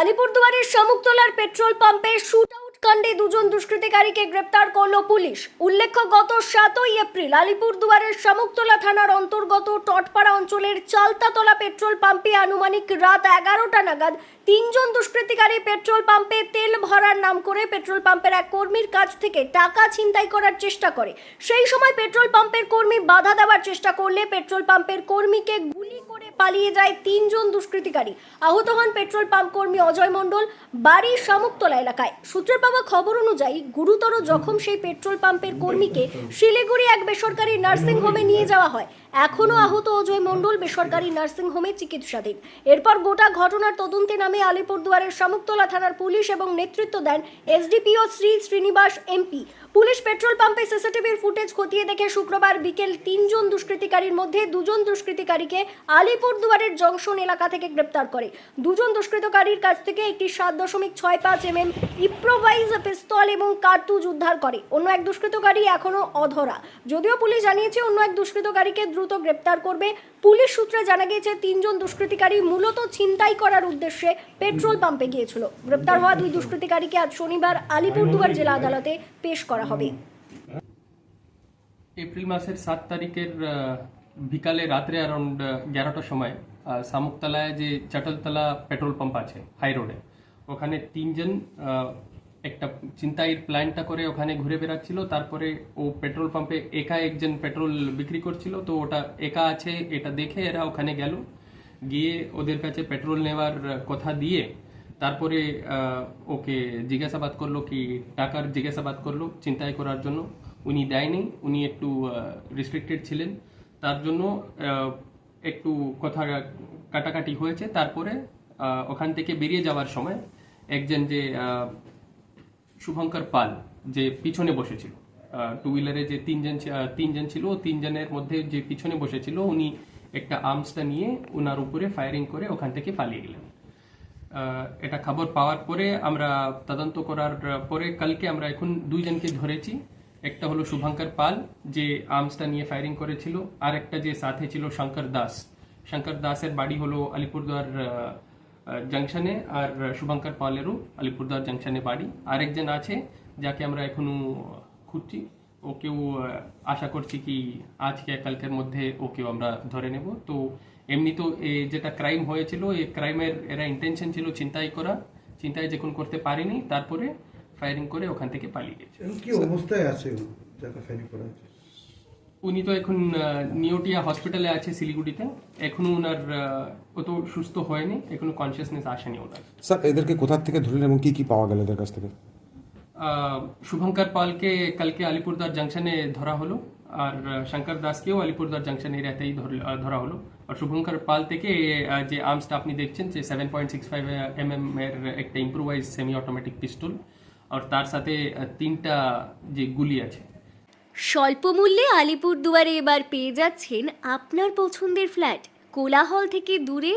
আলিপুরদুয়ারের শামুকতলার পেট্রোল পাম্পে shoot out কাণ্ডে দুজন দুষ্কৃতিকারীকে গ্রেপ্তার করল পুলিশ। উল্লেখ্য, গত সাতই এপ্রিল আলিপুরদুয়ারের শামুকতলা থানার অন্তর্গত টটপাড়া অঞ্চলের চালতাতলা পেট্রোল পাম্পে আনুমানিক রাত এগারোটা নাগাদ তিনজন দুষ্কৃতিকারী পেট্রোল পাম্পে তেল ভরার নাম করে পেট্রোল পাম্পের এক কর্মীর কাছ থেকে টাকা ছিনতাই করার চেষ্টা করে। সেই সময় পেট্রোল পাম্পের কর্মী বাধা দেওয়ার চেষ্টা করলে পেট্রোল পাম্পের কর্মীকে পালিয়ে যায় তিনজন দুষ্কৃতিকারী। আহত হন পেট্রোল পাম্প কর্মী অজয় মণ্ডল, বাড়ি শামুকতলা এলাকায়। সূত্রের পাওয়া খবর অনুযায়ী গুরুতর জখম সেই পেট্রোল পাম্পের কর্মীকে শিলিগুড়ি এক বেসরকারি নার্সিং হোমে নিয়ে যাওয়া হয়। এখনও আহত অজয় মণ্ডল বেসরকারি নার্সিং হোমে চিকিৎসাধীন। এরপর গোটা ঘটনার তদন্তে নামে আলিপুরদুয়ারের শামুকতলা থানার পুলিশ এবং নেতৃত্ব দেন SDPO Shri Srinivas MP. Police petrol পাম্পে সিসিটিভির ফুটেজ খতিয়ে দেখে শুক্রবার বিকেল তিনজন দুষ্কৃতিকারীর মধ্যে দুজন দুষ্কৃতিকারীকে আলিপুরদুয়ারের জংশন এলাকা থেকে গ্রেপ্তার করে। দুজন দুষ্কৃতকারীর কাছ থেকে একটি সাত দশমিক ছয় পাঁচ এম এম ইম্প্রোভাইজ পিস্তল এবং কার্তুজ উদ্ধার করে। অন্য এক দুষ্কৃতকারী এখনও অধরা। যদিও পুলিশ জানিয়েছে, অন্য এক দুষ্কৃতকারীকে দ্রুত গ্রেপ্তার করবে। পুলিশ সূত্রে জানা গিয়েছে, তিনজন দুষ্কৃতিকারী মূলত ছিনতাই করার উদ্দেশ্যে পেট্রোল পাম্পে গিয়েছিল। গ্রেপ্তার হওয়া দুই দুষ্কৃতিকারীকে আজ শনিবার আলিপুরদুয়ার জেলা আদালতে পেশ করা হবে। এপ্রিল মাসের সাত তারিখের বিকালে রাত্রে অ্যারাউন্ড এগারোটার সময় শামুকতলায় যে চাটলতলা পেট্রোল পাম্প আছে হাই রোডে ওখানে তিনজন একটা চিন্তাইয়ের প্ল্যানটা করে ওখানে ঘুরে বেড়াচ্ছিল, তারপরে ও পেট্রোল পাম্পে একা একজন পেট্রোল বিক্রি করছিল, তো ওটা একা আছে, এটা দেখে এরা ওখানে গেল। গিয়ে ওদের কাছে পেট্রোল নেওয়ার কথা দিয়ে, তারপরে ওকে জিজ্ঞাসাবাদ করল কি, টাকার জিজ্ঞাসাবাদ করল চিন্তাই করার জন্য। উনি দেয়নি, উনি একটু রেস্ট্রিক্টেড ছিলেন। তার জন্য একটু কথা কাটাকাটি হয়েছে। তারপরে ওখান থেকে বেরিয়ে যাওয়ার সময় একজন যে শুভঙ্কর পাল যে পিছনে বসেছিল। টু হুইলারে যে তিনজন তিনজন ছিল তিনজনের মধ্যে যে পিছনে বসেছিল, উনি একটা আর্মসটা নিয়ে ওনার উপরে ফায়ারিং করে ওখান থেকে পালিয়ে গেলেন। এটা খবর পাওয়ার পরে আমরা তদন্ত করার পরে কালকে আমরা এখন দুইজনকে ধরেছি। একটা হলো শুভঙ্কর পাল, যে আর্মসটা নিয়ে ফায়ারিং করেছিল আর একটা যে সাথে ছিল শঙ্কর দাস। শঙ্কর দাসের বাড়ি হলো আলিপুরদুয়ার জংশনে আর শুভঙ্কর পালেরও আলিপুরদুয়ার জংশনে বাড়ি। আরেকজন আছে যাকে আমরা এখনও খুঁজছি। ওকেও আশা করছি কি আজকে কালকের মধ্যে ওকেও আমরা ধরে নেব। তো এমনি তো যেটা ক্রাইম হয়েছিল এই ক্রাইমের এরা ইন্টেনশন ছিল চিন্তাই করা। চিন্তাই যখন করতে পারেনি, তারপরে ফায়ারিং করে ওখান থেকে পালিয়ে গেছে। কি অবস্থায় আছে যাকে ফায়ারিং করা হয়েছে? উনি তো এখন নিউটিয়া হসপিটালে আছে শিলিগুড়িতে। এখনও ওনার অত সুস্থ হয়নি এখনও কনসিয়াসনেস আসেনি ওনার। স্যার এদেরকে কোথা থেকে ধরলেন এবং কি কি পাওয়া গেল এদের কাছ থেকে? শুভঙ্কর পালকে কালকে আলিপুরদার জংশনে ধরা হলো আর শঙ্কর দাসকেও আলিপুরদার জংশন এরিয়াতেই ধর- ধরা হলো। আর শুভঙ্কর পাল থেকে যে আর্মসটা আপনি দেখছেন যে seven point six five M M এর একটা ইম্প্রোভাইজ সেমি অটোমেটিক পিস্টল আর তার সাথে তিনটা যে গুলি আছে স্বল্প মূল্যে আলিপুরদুয়ারে এবার পেয়ে যাচ্ছেন আপনার পছন্দের ফ্ল্যাট। কোলাহল থেকে দূরে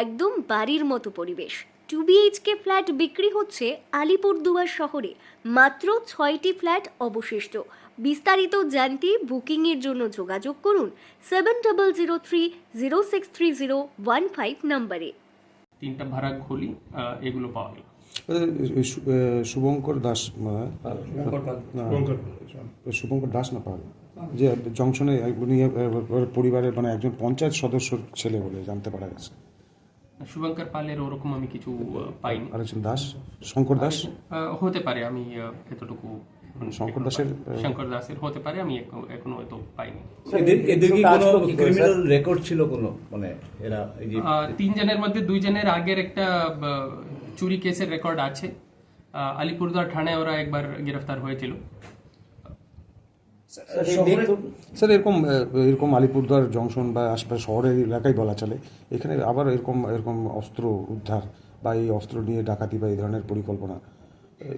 একদম বাড়ির মতো পরিবেশ। টু বিএইচকে ফ্ল্যাট বিক্রি হচ্ছে আলিপুরদুয়ার শহরে। মাত্র ছয়টি ফ্ল্যাট অবশিষ্ট। বিস্তারিত জানতে বুকিংয়ের জন্য যোগাযোগ করুন seven double zero three zero six three zero one five নম্বরে তিনটা ভাড়া আহ, এগুলো পাওয়া গেল। শুভঙ্কর দাস মানে, শুভঙ্কর দাস না পাল? যে জংশনে উনি পরিবারের মানে একজন পঞ্চায়েত সদস্যর ছেলে বলে জানতে পারা গেছে। শুভঙ্কর পালের ওরকম আমি কিছু পাইনি। আরেকজন দাস? শঙ্কর দাস? আহ, হতে পারে আমি এতটুকু শঙ্কর দাসের, শঙ্কর দাসের হতে পারে আমি এখনো- হয়তো পাইনি। এদের এদের কি কোনো ক্রিমিনাল রেকর্ড ছিল কোনো? মানে এরা এই যে আহ, তিনজনের মধ্যে দুইজনের আগের একটা চুরি কেসের রেকর্ড আছে। আহ, আলিপুরদুয়ার থানায় ওরা একবার গ্রেফতার হয়েছিল। স্যার এরকম এরকম আলিপুরদুয়ার জংশন বা আশপাশ শহরের এলাকায় বলা চলে এখানে আবার এরকম এরকম অস্ত্র উদ্ধার বা এই অস্ত্র নিয়ে ডাকাতি বা এই ধরনের পরিকল্পনা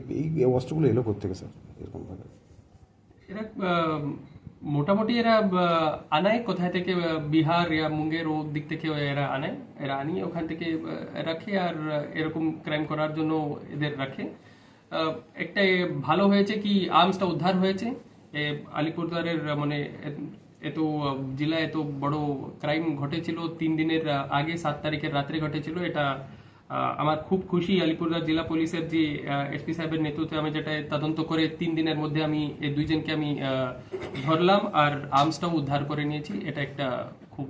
এই অস্ত্রগুলো এলো কোথেকে স্যার এরকমভাবে? মোটামুটি এরা আনায় কোথায় থেকে বিহার ইয়া মুঙ্গের ও দিক থেকে এরা আনায় এরা আনিয়ে ওখান থেকে রাখে আর এরকম ক্রাইম করার জন্য এদের রাখে। একটা ভালো হয়েছে কি আর্মসটা উদ্ধার হয়েছে। এ আলিপুরদুয়ারের মানে এত জেলায় এত বড় ক্রাইম ঘটেছিল। তিন দিনের আগে, সাত তারিখের রাত্রে ঘটেছিল। এটা আমার খুব খুশি আলিপুরদুয়ার জেলা পুলিশের যে এসপি সাহেবের নেতৃত্বে আমি যেটা তদন্ত করে তিন দিনের মধ্যে আমি এই দুইজনকে আমি ধরলাম আর আর্মসটাও উদ্ধার করে নিয়েছি। এটা একটা খুব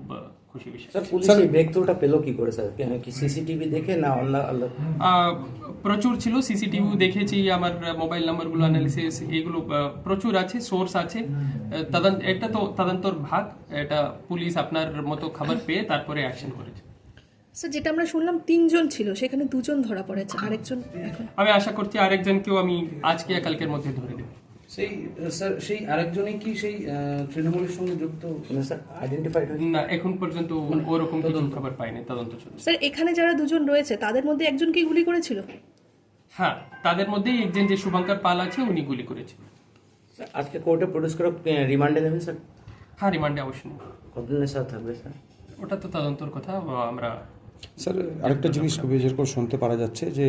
খুশি বিষয়। স্যার পুলিশ এই ব্রেক পেল কি করে স্যার? কি সিসিটিভি দেখে না আল্লাহ প্রচুর ছিল সিসিটিভি দেখেছি আমার মোবাইল নাম্বারগুলো অ্যানালিসিস এগুলো প্রচুর আছে সোর্স আছে। তদন্ত এটা তো তদন্তর ভাগ এটা পুলিশ আপনার মতো খবর পেয়ে তারপরে অ্যাকশন করেছে। স্যার যেটা আমরা শুনলাম তিনজন ছিল সেখানে দুজন ধরা পড়েছে আরেকজন এখন। আমি আশা করছি আরেকজনকেও আমি আজকে আর কালকের মধ্যে ধরে দেবো সেই স্যার সেই আরেকজনই কি সেই তৃণমূলের সঙ্গে যুক্ত? মানে স্যার আইডেন্টিফাইড না এখন পর্যন্ত ওরকম কিছু খবর পাইনি তদন্ত চলছে। স্যার এখানে যারা দুজন রয়েছে তাদের মধ্যে একজনকে গুলি করেছিল? হ্যাঁ তাদের মধ্যেই একজন যে শুভঙ্কর পাল আছে উনি গুলি করেছে স্যার, আজকে কোর্টে প্রডিউস করে রিমান্ডে নেবেন স্যার হ্যাঁ রিমান্ডে অবশ্যই কতদিনের স্যার থাকবে স্যার ওটা তো তদন্তর কথা আমরা স্যার আরেকটা জিনিস খুব বিশেষ করে শুনতে পারা যাচ্ছে যে